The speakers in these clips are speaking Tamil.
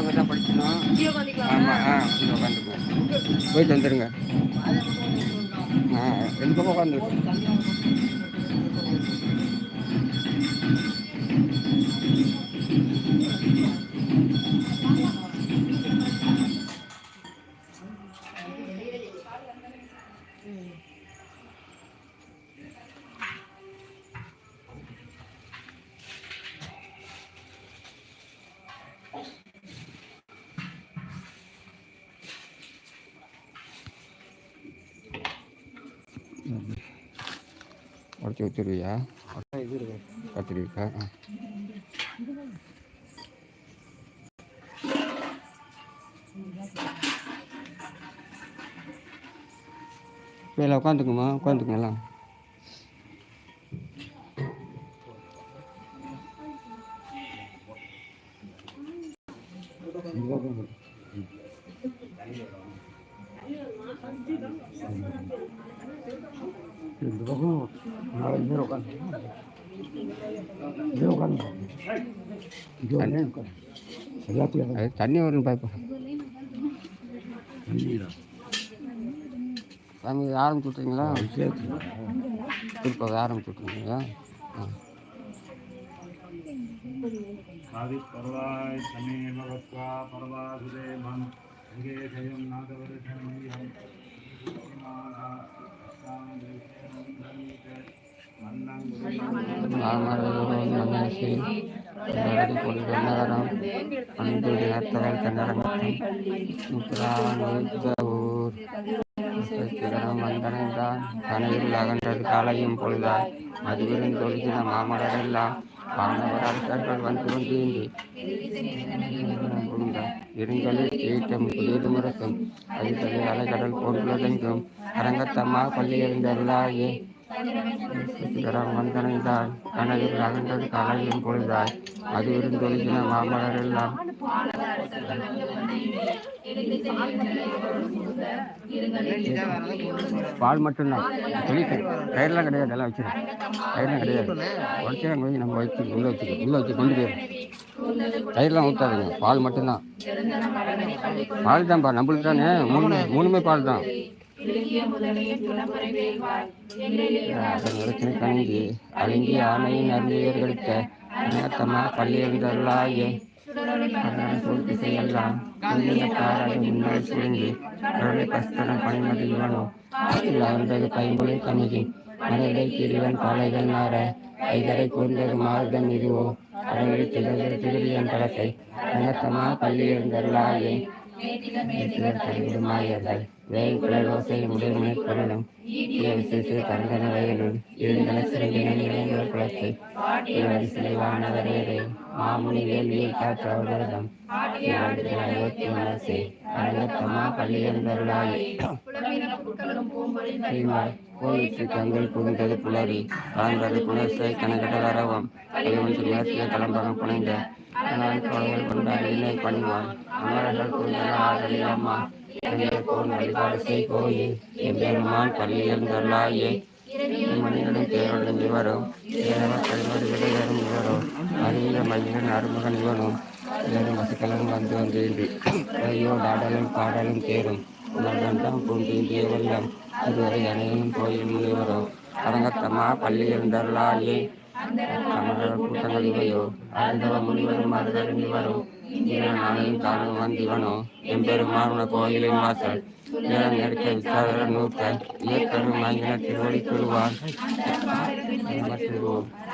அங்கே தான் படிக்கணும் இங்கே உட்காந்துக்கலாம் ஆமாம் ஆ இப்படி உட்காந்துக்குங்க போயிட்டு வந்துடுங்க ஆ ரெண்டு பக்கம் உட்காந்துருக்கு ஊற்றிடுவியா இது இருக்கு. கத்திரிக்கா ஆ. வேலை உட்காந்துக்குமா? உட்காந்துக்குங்களா? தண்ணி வரும் தண்ணீரா சாமி ஆரம்பிச்சு விட்றீங்களா சேர்த்து திருப்ப ஆரம்பிச்சு விட்றீங்களா ஆ ஆதிப்பர்வாய் தமே பகத்வா பரவாசுதே மம் அங்கே ஜெயம் நாதவருஷம் மன்னசி கரடி பொடி கண்ணகரம் அன்பு நேர்த்தவல் கண்ணரங்கம் முத்ரானூர் சிகரம் வந்தனைந்தான் கனவில் அகன்றது காலையும் பொழுதாய் மதுவிரும் தொழுகின மாமலரெல்லாம் வானவரால் கர்கள் வந்து கொண்டீந்தி இருங்களில் ஈட்டம் குளிர் முரசும் அதிசய அலைகடல் போன்றுள்ளதெங்கும் அரங்கத்தம்மா பள்ளி எழுந்தருளாயே சிகரம் கனவில் அகன்றது காலையும் பொழுதாய் அது இருந்தொழுகின மாமலர் எல்லாம் பால் மட்டும்தான். தொழில் டயர்லாம் கிடையாது எல்லாம் வச்சிருக்கேன். டயர்லாம் கிடையாது. உடச்சி அங்கே போய் நம்ம வச்சு உள்ளே வச்சுக்கோ உள்ளே வச்சு கொண்டு போயிடும் டயர்லாம் ஊற்றாதுங்க பால் மட்டும்தான். பால் தான்ப்பா நம்மளுக்கு தானே. மூணு மூணுமே பால் தான். கணிந்து அழுங்கி ஆணையின் அருளியர்களுக்க நேத்தமா பள்ளி எழுந்தருளாயே சொல்லிட்டு செய்யலாம். முன்னாள் சுருங்கி கடலை கஸ்தரம் பணிமதி இவனோ. இல்லாதது கைமொழி கணிகி. மலைகளை கிரிவன் பாலைகள் நார ஐதரை கூர்ந்தது மாறுதன் இதுவோ. கடலை திகழ்ந்த திருவியன் தளத்தை வேல் குலரோசை முடிவுமை கருணும் விசேஷ கந்தன வயலும் இருந்தன சிறந்தின இளைஞர் குலத்தை சிலை வானவரேரே மாமுனி வேலியை காற்றவர்தம் அறுபத்தி மனசே அரங்கத்தமா பள்ளியந்தருளாய் கோயிற்று கண்கள் புகுந்தது புலரி கலந்தது புனர்சை கனகடல் அரவம் ஒன்று மேற்கிய கலம்பகம் புனைந்த பணிவான் அமரர்கள் புரிந்தன ஆதலில் அம்மா. எங்கள் வழிபாடு செய் எம்பெருமான் பள்ளியந்தருளாயே மனிதனும் தேவனும் இவரும் கல்வரு விடையரும் இவரும் அறிய மனிதன் அருமகன் இவனும் எல்லாரும் வசிக்கலும் வந்து வந்து ஐயோ ஆடலும் பாடலும் தேரும் உலகண்டம் பூந்தீந்திய வெள்ளம் இதுவரை அனைவரும் கோயில் முனிவரும் அரங்கத்தம்மா பள்ளி கூட்டங்கள் இவையோ ஆழ்ந்தவ முனிவரும் மருதரும் இவரும் இந்திர நாளையும் தானும் வந்திவனோ எம்பெருமான கோயிலின் வாசல் நேரம் நெருக்க விசார நூற்ற இயக்கரும் வாங்கின திருவடி கொள்வார்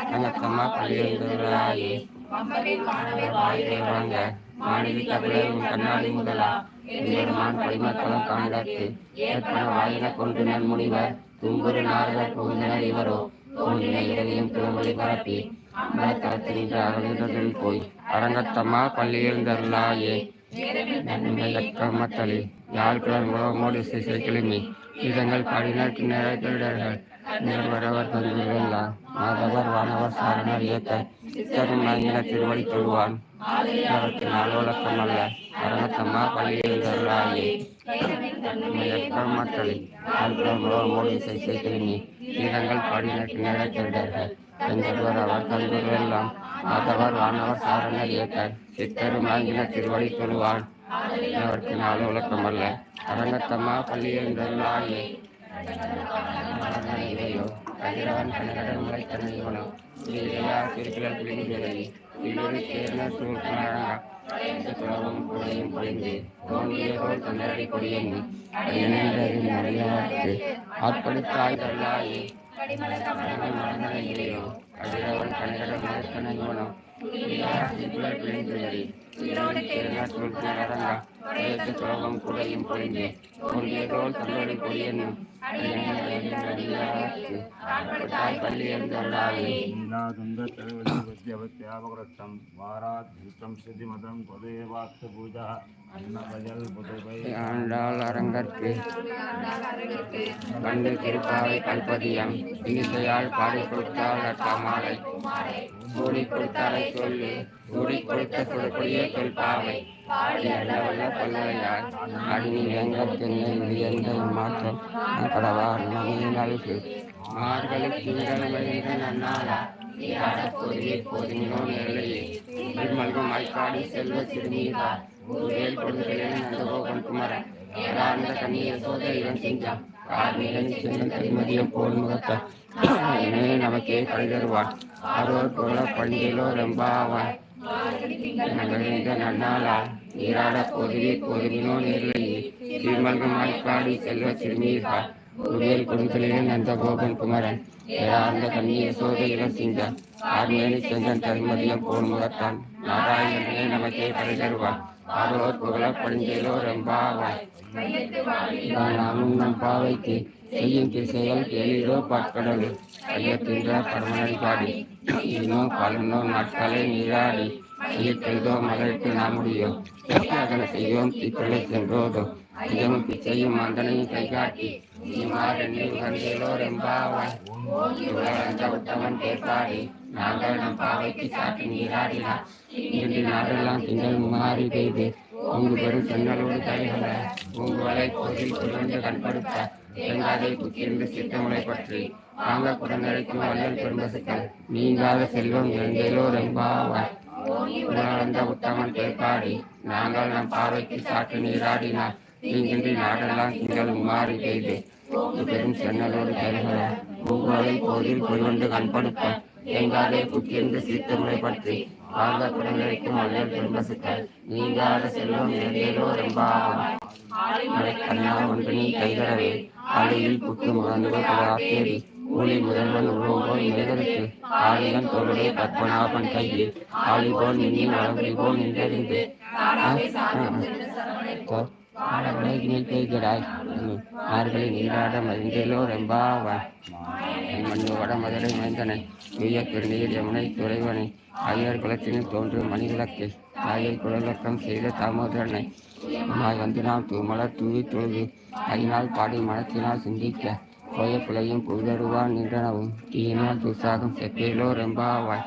தங்கத்தம்மா பள்ளி எழுந்தருளாயே வாங்க மாநில கபிலரும் கண்ணாடி முதலா எம்பெருமான் படிமத்தலம் காண்டத்து ஏற்பன வாயின கொண்டு நன்முனிவர் தும்புரு நாரதர் புகுந்தனர் இவரோ. தோன்றின இரவியும் திருமொழி பரப்பி அம்பலத்தலத்தில் நின்ற அரங்கத்தில் போய் அரங்கத்தம்மா பள்ளியில் தருளாயே மக்களே யாழ்ப்பாணம் உலகமோடு சிசை கிளம்பி இதங்கள் பாடினார் கிண்ணற திருடர்கள் தந்துள்ளா மாதவர் வானவர் சாரணர் இயக்க சித்தரும் வாங்கின திருவடி தொழுவான் அவருக்கு நாளோலக்கம் அல்ல அரங்கத்தம்மா பள்ளியில் தருளாயே மக்களே யாழ்ப்பாணம் உலகமோடு சிசை கிளம்பி இதங்கள் பாடினார் அவர் தந்துள்ளெல்லாம் மாதவர் வானவர் சாரணர் ஏத்தர் சித்தரும் ஆங்கின திருவடி தொழுவான் அவருக்கு நாலு உலக்கம் அல்ல அரங்கத்தம்மா பள்ளி இவையோ இதையோ கதிரவன் கனகடன் முளைத்தனையோனோ இதையா திருப்பிலர் பிடிங்கிறதை இல்லொரு சேர்ந்த சூழ்நிலை குலவும் குடையும் பொழிந்து தோன்றியதோல் தந்தரடி கொடியங்கி இணைந்ததின் மொழியாருக்கு ஆட்படுத்தாய் தள்ளாயே கதிரவன் பிடிங்கிறதை இல்லொரு சேர்ந்த சூழ்நிலை குலவும் குடையும் பொழிந்து பள்ளி என்றாயே अद्यवत्यावकृष्टं वाराधीतं सिद्धिमतं पदेवास्तपूजः ஆண்டாள் அரங்கற்கு கண்டு திருப்பாவை கல்பதியம் இனிசையால் பாடி கொடுத்தாள் அட்டமாலை கூடி கொடுத்தாலை சொல்லு கூடி கொடுத்த கொடுப்படியே சொல்பாவை மாற்றம் கடவா நமையினால் மார்கழி திங்களமைகள் பொதுவே ஐக்காடி செல்வ சிறுமீதா வேல் கொடுக்கிறேன் நந்தகோபன் குமரன் ஏறாந்த கண்ணி யசோத இவன் செஞ்சான் கார்மீகன் செல்வன் கைமதியம் போல் முகத்த எனவே நமக்கே கை ஆரோர் பொருள பண்டிலோ ரெம்பாவான் நகரிந்த நன்னாளால் நீராட பொதுவே பொதுவினோ நேர்லையே திருமல்கம் ஐக்காடி செல்வ சிறுமீதா குடியல் கொடுக்கலிலே நந்தகோபன் குமரன் ஏறார்ந்த கண்ணி யசோத இவன் செஞ்சான் ஆர்மேனி செஞ்சன் தருமதியம் போல் முகத்தான். நாராயணனே நமக்கே கை ஆரோர் புகழ பழிஞ்சலோ ரெம்பாவாய். நாமும் நம் பாவைக்கு செய்யும் திசைகள் கேளிரோ பார்க்கடவு ஐயத்தின்ற பரமனை பாடி இன்னோ பலனோ நாட்களை நீராடி செய்தோ மலருக்கு நாம் முடியும் அதனை செய்வோம் தீக்களை சென்றோதோ. ஐயமும் பிச்சையும் மந்தனையும் கைகாட்டி காட்டி நீ மாறு நீர் கண்டேலோ ரெம்பாவாய் அந்த உத்தமன் பேசாடி நாங்கள் நம் பாவைக்கு சாட்டி நீராடினார் இன்று நாடெல்லாம் திங்கள் மாறி பெய்து உங்கு பெரும் சென்னலோடு கைகள உங்களை கோயில் குறைந்து கண்படுத்த எங்காதை புத்திருந்து சித்தமுறை பற்றி. நாங்க குடநடைக்கும் வள்ளல் பெரும்பசுக்கள் நீங்காத செல்வம் எங்கேலோ ரெம்பாவாய் உணர்ந்த உத்தமன் பேர்பாடி நாங்கள் நம் பாவைக்கு சாட்டு நீராடினார். தீங்கின்றி நாடெல்லாம் திங்கள் மாறி பெய்து பெரும் சென்னலோடு கைகள உங்களை கோயில் கொள்வண்டு கண்படுத்த எங்காதே புத்திருந்து சீர்த்தமுறை பற்றி வாழ்ந்த குடங்களுக்கும் வள்ளல் பெரும்பசுக்கள் நீங்காத செல்வம் எங்கேலோ ரொம்ப கண்ணா ஒன்று நீ கைகரவே அலையில் புக்கு முகந்துகள் ஆத்தேரி ஊழி முதல்வன் உருவோல் இளைஞருக்கு ஆலிகன் தோளுடைய பத்மநாபன் கையில் ஆலிபோன் போல் நின்னி என்றறிந்து உலகினில் பெய்கிறாய். ஆறுகளை நீராட மதிந்தேலோ ரெம்பாவாய் மண்ணு வட மதுரை மைந்தனை தூய பெருநீர் யமுனை துறைவனை ஐயர் குலத்தினில் தோன்றும் மணிவிளக்கை தாயை குழலக்கம் செய்த தாமோதரனை அம்மாய் வந்து நாம் தூமலர் தூவி தொழுது அதனால் பாடி மனத்தினால் சிந்திக்க கோய பிள்ளையும் புதருவான் நின்றனவும் தீயினால் துசாகம் செப்பேலோ ரெம்பாவாய்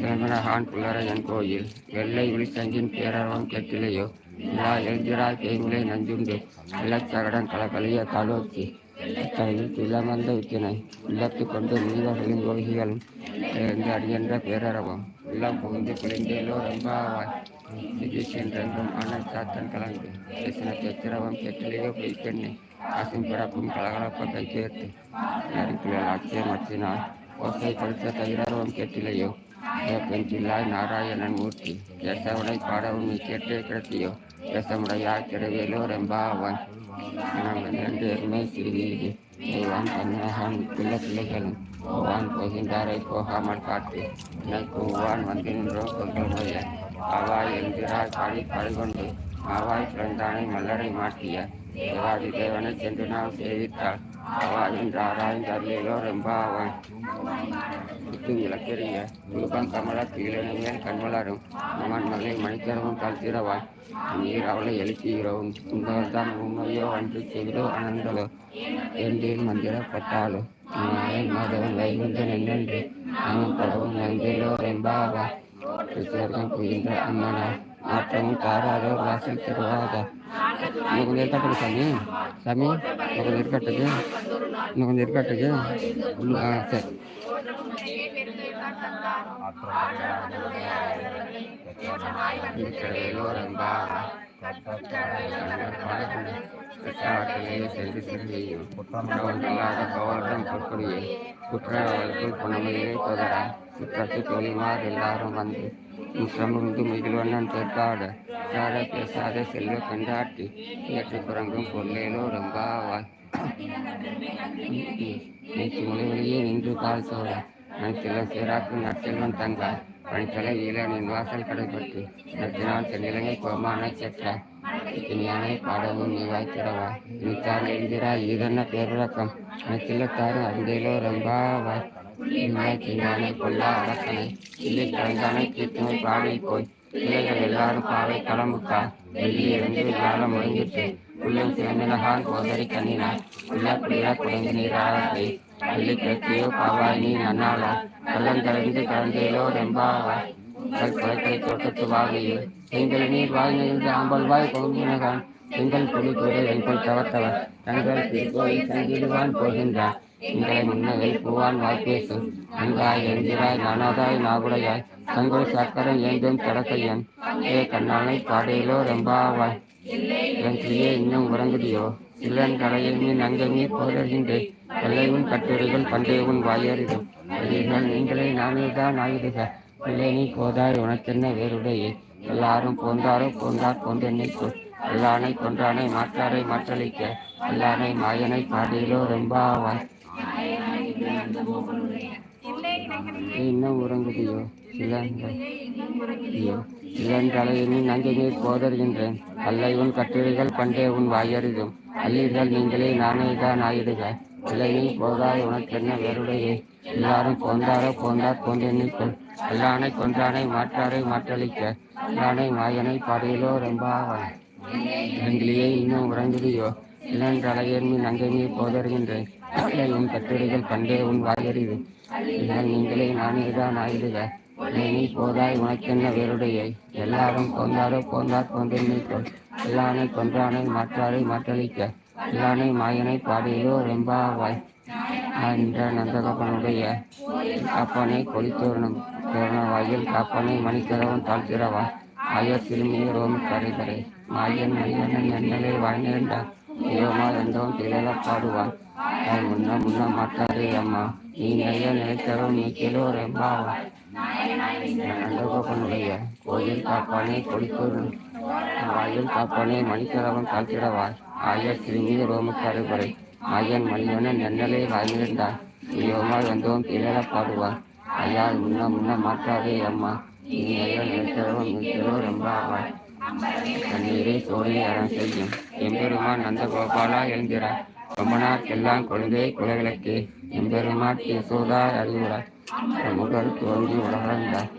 சேமனகான் என் கோயில் வெள்ளை விழிச்சங்கின் பேரவம் கெட்டிலையோ விழா எழுதிராய் தேய்முலை நஞ்சுண்டு வெள்ளச்சகடன் கலகலிய தலோச்சி தலையில் திலமந்த வித்தினை உள்ளத்து கொண்டு மீனவர்களின் கொள்கைகளும் சேர்ந்து அடிகின்ற பேரரவம். எல்லாம் புகுந்து குளிந்தேலோ ரெம்பாவாய் இது சென்றென்றும் அண்ணன் சாத்தன் கலந்து பேசின தெத்திரவம் கெட்டிலையோ பொய் பெண்ணை காசும் பிறப்பும் கலகலப்ப கை சேர்த்து நெருக்கில் அச்சயம் அச்சினார் ஓசை படுத்த தைரவம் கெட்டிலையோ பெஞ்சில்லாய் நாராயணன் மூர்த்தி கேசவனை பாடவும் நீ கேட்டே கிடத்தியோ கேசமுடையாய் திருவேலூர் எம்பாவன் நாம் இரண்டு எருமை சிறுவீடு தெய்வான் கண்ணகான் பிள்ளை பிள்ளைகளும் போவான் போகின்றாரை போகாமல் காத்து எனக்கு கூவான் வந்து நின்றோம் கொள்கைய அவாய் என்கிறார் பாடி பாடிக்கொண்டு அவாய் பிறந்தானை மலரை மாட்டிய தேவாதி தேவனை சென்று நாம் சேவித்தாள். அவாய் என்று ஆராய்ந்து அறியலோ ரெம்பாவான் சுத்து விளக்கெறிய ரூபம் கமல கீழனியல் கண்மலரும் அவன் மகளை மணிக்கரவும் கல்திரவாய் நீர் அவளை எழுப்புகிறோம். உங்கள்தான் உண்மையோ அன்று செவிலோ அனந்தலோ என்றில் மந்திரப்பட்டாலோ நாயன் மதவன் வைகுந்தன் என்னென்று அவன் படவும் நந்திலோ ரெம்பாவா கிறிஸ்தவர்கள் புகின்ற அம்மனார். மாற்றமும் தாராதோ வாசல் தருவாதா இன்னும் கொஞ்சம் இருக்கட்டும் சாமி சாமி இன்னும் கொஞ்சம் இருக்கட்டுக்கு இன்னும் கொஞ்சம் இருக்கட்டுக்கு ஆ சரி. சென்று செல்வியும் குற்றமில்லாத கவலம் பொற்கொடியை குற்றவாளிகள் பொன்னமையிலே தொடர குற்றத்து தோழிமார் எல்லாரும் வந்து முற்றமுந்து முகில்வண்ணன் தேர்ப்பாட சாட பேசாத செல்வ கண்டாட்டி. ஏற்று குரங்கும் பொருளேலோ ரொம்பாவாய். நேற்று மொழிவழியே நின்று கால் சோழ அனைத்தில சேராக்கு நற்செல்வன் தங்க பணித்தலை ஈழனின் வாசல் கடைப்பட்டு தன் இலங்கை கோமான செற்ற இனியானை பாடவும் நீ வாய்த்திடவா? இனித்தால் எழுதிராய் இதென்ன பேரிழக்கம் அனைத்தில்லத்தாரும் அந்தையிலோ ரொம்பாவாய் இன்னாய் சிங்கானை கொல்லா அரசனை இல்லை கலந்தானை கீர்த்தனை பாடி போய் பிள்ளைகள் எல்லாரும் பாவை களம்புக்கா வெளியே இருந்து காலம் முடிஞ்சிட்டு உள்ளம் சிறந்தினகான் கோதரி கண்ணினா உள்ளா குளிரா குறைந்து நீராக பள்ளி கிழக்கையோ பாவாய் நீ நன்னாளா கள்ளந்தளர்ந்து கலந்து கலந்தையிலோ ரெம்பாவாய் கல் குளத்தை தோட்டத்து வாகையில் எங்கள் நீர் வாய் நிகழ்ந்து ஆம்பல் வாய் கொங்கினகான். எங்கள் குடி கூட எங்கள் தவத்தவர் தங்கள் திருக்கோயில் தங்கிடுவான் போகின்றார். எங்களை முன்னகை பூவான் வாய்ப்பேசும் அங்காய் எழுதிராய் நானாதாய் நாகுடையாய் தங்கள் சக்கரம் ஏந்தும் கடக்கையன். ஏ கண்ணானை பாடையிலோ ரெம்பாவாய் என் இன்னும் உறங்குதியோ? இல்லன் கடையில் மீன் அங்கே மீன் போதர்கின்றேன் கட்டுரைகள் பண்டையவும் வாயறிதும் வெளியீர்கள் நீங்களே நானே தான் ஆயிடுக. இல்லை நீ போதாய் உனக்கென்ன வேறுடைய? எல்லாரும் போந்தாரோ போந்தார் போன்றென்னை சொல் எல்லானை கொன்றானை மாற்றாரை மாற்றளிக்க. எல்லானை மாயனை பாடியிலோ ரெம்பாவாய். இன்னும் உறங்குதியோ? சிலந்தையோ நஞ்சை நீர் போதறுகின்றேன் அல்ல உன் கட்டுரைகள் பண்டே உன் வாயறிதும். அல்லீர்கள் நீங்களே நானே தான் ஆயிடுக. இல்லை நீ போதாய் உனக்கென்ன வேறுடைய? எல்லாரும் போந்தாரோ போந்தார் போன்றெண்ணிக்கொள் எல்லானை கொன்றானை மாற்றாரை மாற்றளிக்க. எல்லானை மாயனை பாடியிலோ ரெம்பாவாய் எங்களையே இன்னும் உறங்குதியோ? இளந்தலையர்மி நங்கமே போதறுகின்றேன் உன் கட்டுரைகள் பண்டே உன் வாயறிவு இதனால் நீங்களே நானே தான் ஆயிடுக. நீ போதாய் உனக்கென்ன வேறுடைய? எல்லாரும் கொந்தாரோ கொந்தார் கொண்டே நீ கொள் எல்லானை கொன்றானை மாற்றாரை மாற்றளிக்க. எல்லானை மாயனை பாடியோ ரெம்பாவாய். என்ற நந்தகப்பனுடைய காப்பானை கொடித்தோரணம் தோரண வாயில் காப்பானை மணிக்கிறவன் தாழ்த்திறவா ஆயர் திரும்பிய ரோமி கரைகரை மாயன் மனிதனன் என்னலே வாழ்ந்திருந்தார் தெய்வமா என்றவன் திரள பாடுவான் முன்ன முன்ன மாட்டாரே அம்மா. நீ நிறைய நினைத்தவன் நீ கேளோ ரெம்பாவா. நந்தகோபனுடைய கோயில் காப்பானே கொடித்தோறும் வாயில் காப்பானே மணிக்கரவன் தாழ்த்திடவாய் ஆயர் திரும்பிய ரோமி குறை மாயன் மணிவனன் என்னலே வாழ்ந்திருந்தார் ஐயோமா வந்தவன் திரள பாடுவான் ஐயா முன்ன முன்ன மாட்டாரே அம்மா. நீ நிறைய நினைத்தரும் நீ கேளோ ரெம்பாவாய் தண்ணீரை சோழனை அறம் செய்யும். எம்பெருமான் நந்தகோபாலா எழுந்திரார் கொம்பனார் எல்லாம் கொள்கை குலவிளக்கே. எம்பெருமாட்டி யசோதா அறிவுறார் முகர் தோன்றி உலகந்தார்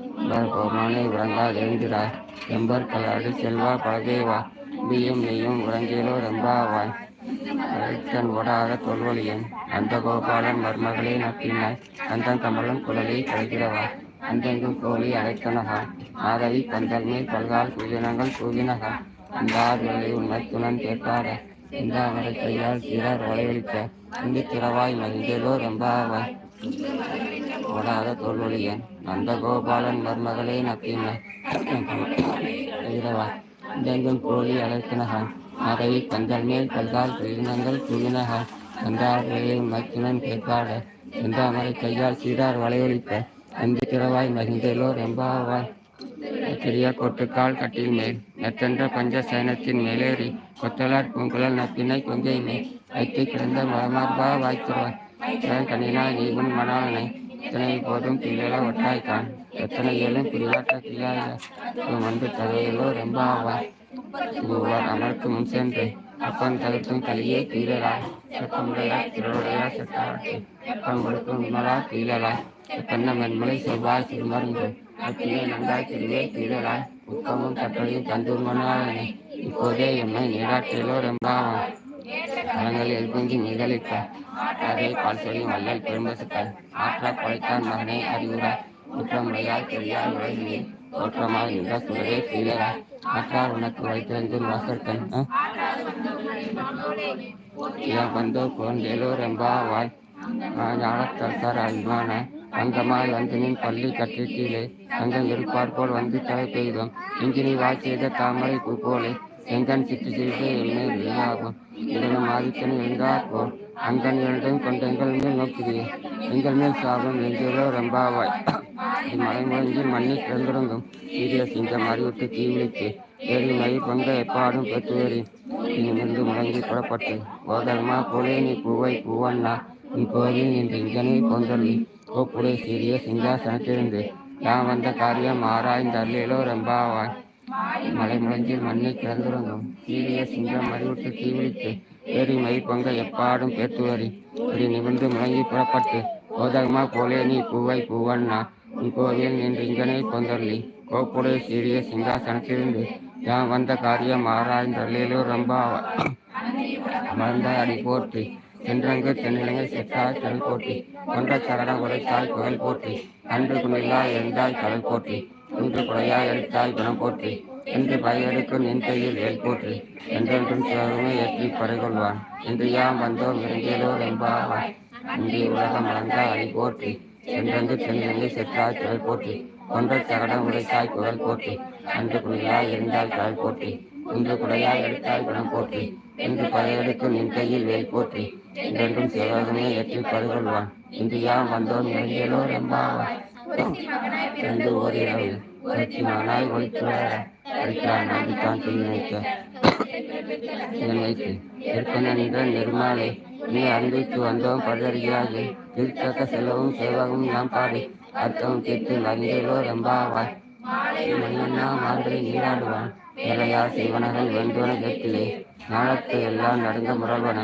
கோமானை உறங்கா எழுந்திரார் எம்பர் கலாடு செல்வா பழதேவா நீயும் நீயும் உறங்கிலோ ரெம்பாவாய். அழைத்தன் ஓடாத தொல்வழியன் அந்த கோபாலன் மருமகளே நப்பினாய் அந்த கமலம் குழலை கலைக்கிறவா அந்தெங்கும் கோழி அழைத்தனகா ஆதவி பந்தல் மேல் பல்கால் குயினங்கள் கூவினகா அந்தார் உன்னை துணன் கேட்டார இந்த கையால் சிறார் வளைவழித்த இங்கு திறவாய் மகிழ்ந்தோ ரொம்ப ஓடாத தோல்வழியன். நந்த கோபாலன் மருமகளே நப்பினாய் இரவா கோழி அழைத்தனகா மறைவி தங்கள் மேல் பல்கால் குயினங்கள் குவினகான் அந்தார் மக்கினன் கேட்பாட. துணன் அவரை கையால் சீரார் வளைவழித்த அந்தி திறவாய் மகிழ்ந்தேலோ ரெம்பாவாய். பெரிய கொட்டுக்கால் கட்டில் மேல் நெத்தென்ற பஞ்ச சேனத்தின் மேலேறி கொத்தலார் பூங்குழல் நப்பினை கொங்கையினை வைத்து கிடந்த மலமார்பா வாய்த்துவாய் கண்ணினா நீவும் மணாலனை இத்தனை போதும் பிள்ளைகளா ஒட்டாய்க்கான் எத்தனை ஏழும் பிரிவாட்ட பிள்ளையா வந்து தகையிலோ ரெம்பாவாய் மூவர் அமர்க்கு முன் சென்று அப்பன் தகத்தும் கலியே கீழலா. செப்பமுடையா திருவுடையா செட்டாட்டி அப்பன் கொடுக்கும் விமலா கீழலா. செப்பன்ன மென்மலை செவ்வாய் திருமருந்து அத்திலே நந்தாய் திருவே கீழலாய் உத்தமும் கட்டளையும் தந்தூர் இப்போதே எம்மை நீராற்றிலோ ரெம்பாவான் கலங்கள் எழுப்புங்கி நிகழித்த அதை பால் சொல்லியும் வல்லல் பெரும்பசுக்கள். ஆற்றா பழைத்தான் மகனே அறிவுரா குற்றமுடையால் தெரியாய் உலகிலே. தோற்றமாய் நின்ற சுடரே கீழரா ஆற்றார் உனக்கு வைத்திருந்து வாசற்கண் இளம் வந்தோ குழந்தையிலோ ரெம்பாவாய் ஞானத்தரசர் அபிமான அங்கமாய் வந்து பள்ளி கற்று கீழே தங்கள் போல் வந்து தலை பெய்தோம். இங்கு நீ தாமரை பூ போலே எங்கன் சிற்று சிறிது எம்மை வெளியாகும் இதனும் ஆதித்தன் எழுந்தார் அங்கன் இரண்டும் கொண்ட எங்கள் மேல் நோக்குதியே எங்கள் மேல் சாபம் எங்கேயோ ரம்பாவாய். மலை முழங்கில் மண்ணை கிடந்துறங்கும். சீரிய சிங்கம் அறிவிட்டு தீவிழித்து ஏறி மயிர் பங்க எப்பாடும் பெற்றுவேறி இனிமிருந்து முழங்கி புறப்பட்டு போதல்மா போலே நீ பூவை பூவண்ணா இப்போதில் கோவில் நின்று இங்கனே கொந்தள்ளி கோப்புடை சீரிய சிங்காசனத்திலிருந்து தான் வந்த காரியம் ஆராய்ந்தல்லேலோ ரம்பாவாய். மலை முழஞ்சில் மண்ணை கிடந்துறங்கும் சீரிய சிங்கம் அறிவிட்டு தீவிழித்து ஏறி மை பொங்க எப்பாடும் பேத்துவரி இப்படி நிமிர்ந்து முழங்கி புறப்பட்டு போதகமா போலே நீ பூவை பூவண்ணா. உன் கோவில் நின்று இங்கனை கொந்தள்ளி கோப்புடைய சீரிய சிங்காசனத்திலிருந்து யான் வந்த காரியம் ஆராய்ந்தல்லேலோ ரம்பாவாய். அமர்ந்த அடி போற்றி. சென்றங்கு தென்னிலங்கை செற்றாய் கடல் போட்டி கொன்ற சரணம் உரைத்தாய் புகழ் போட்டி அன்று குணிலா எழுந்தாய் கடல் போட்டி இன்று குறையாய் எழுத்தாய் குணம் போட்டி என்று பயெடுக்கும் நின் கையில் வேல் போற்றி என்றென்றும் சிவமே ஏற்றி பறைகொள்வான் என்று யாம் வந்தோம் இருந்தேலோர் என்பாவாய் இங்கே உலகம் வளர்ந்த அடி போற்றி சென்றங்கு தென்னிலங்கை செற்றாய் கடல் போற்றி கொன்ற சரணம் உரைத்தாய் புகழ் போற்றி அன்று குணிலாய் இருந்தால் கடல் போற்றி இன்று குடையாய் எழுத்தாய் குணம் போற்றி என்று படையெடுக்கும் நின் கையில் வேல் போற்றி என்றென்றும் சிவகமே ஏற்றி பருகொள்வான் இந்தியா யாம் வந்தோம் இறங்கியலோ ரெம்பாவாய் ஓர் ஓரிரவில் ஒருத்தி மகனாய் ஒழித்துவர அடித்தான் நம்பித்தான் துணி வைக்க இதன் வைத்து ஏற்கன நின்ற நெருமாலே நீ அன்பித்து வந்தோம் பதறியாது திருத்தக்க செல்லவும் சேவகம் நாம் பாடி. அர்த்தம் தீர்த்து மறிந்தேலோ எம்பாவாய் மணியண்ணா மாதிரி நீராடுவான். இறையா செய்வனகள் வெண்டுவன கேட்டிலே நாளத்து எல்லாம் நடந்த முரல்வன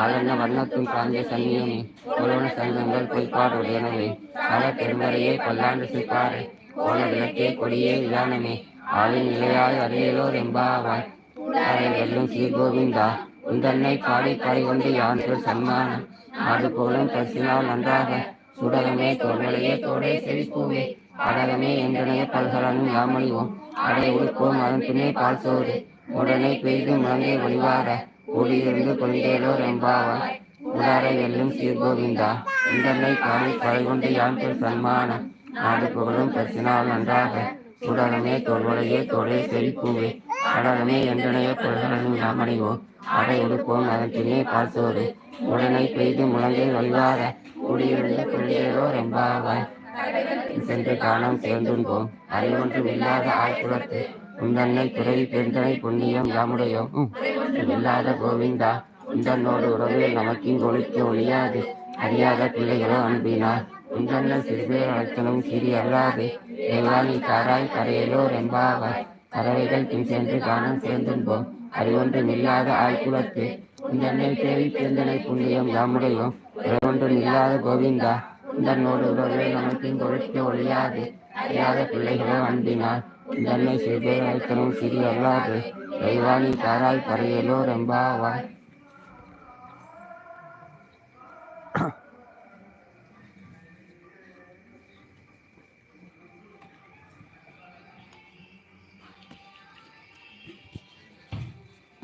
ஆளென்ன வண்ணத்தும் காஞ்ச சன்னியமே புலவன சங்கங்கள் பொய்ப்பாடுடையனவே பல பெருமறையே பல்லாண்டு சிப்பாறை போன விளக்கே கொடியே விதானமே. ஆளின் நிலையாய் அறியலோ எம்பாவாய் அதை வெல்லும் சீர்கோவிந்தா உந்தன்னை பாடி பாடி கொண்டு யான் சன்மானம். ஆடு போலும் பசினால் நன்றாக. சுடகமே தோல்வளையே தோடே செழிப்பூவே. அடகமே என்றனைய பல்கலனும் யாமழிவோம் அடை உடுப்போம் அதன் பின்னே பால் சோறு. உடனே பெய்து முழங்கை ஒளிவார கூடியிருந்து கொண்டேலோ ரெம்பாவாய் உடாரை வெல்லும் சீர்கோவிந்தா உந்தன்னை பாடி கொலை கொண்டு யான் பெரு சன்மானம் ஆடு புகழும் பிரச்சினால் நன்றாக. சுடகமே தோல்வளையே தோடே செழிப்பூவே கடலமே என்றனைய பல்கலனும் யாமணிவோம் அடை எடுப்போம் அதன் பின்னே பார்த்தோரு உடனே பெய்து முழங்கை வழிவார குடியிருந்து கொண்டேரோ ரெம்பாவாய் சென்று காணம் சேர்ந்துன்போம் அறிவொன்றும் இல்லாத ஆய்குலத்து உந்தன்னை துறை பெருந்தனை புண்ணியம் யாமுடையோ இல்லாத கோவிந்தா உந்தன்னோடு உறவில் நமக்கும் ஒழிக்க ஒழியாது. அறியாத பிள்ளைகளோ அன்பினார் உந்தன்னை சிறுபேர் அழைத்தனும் சிறி அல்லாது. தேவாலி தாராய் கரையிலோ ரெம்பாவாய் கறவைகள் பின் சென்று காணம் சேர்ந்துன்போம் அறிவொன்றும் இல்லாத ஆய்குலத்து உந்தன்னை தேவி பெருந்தனை புண்ணியம் யாமுடையோ அறிவொன்றும் இல்லாத கோவிந்தா உந்தன்னோடு உறவில் நமக்கும் ஒழிக்க ஒழியாது. அறியாத பிள்ளைகளோ அன்பினார் உந்தன்னை சிறுபேர் அழைத்தனும் சிறி அல்லாது தெய்வானி தாராய் பறையலோ ரெம்பாவாய்.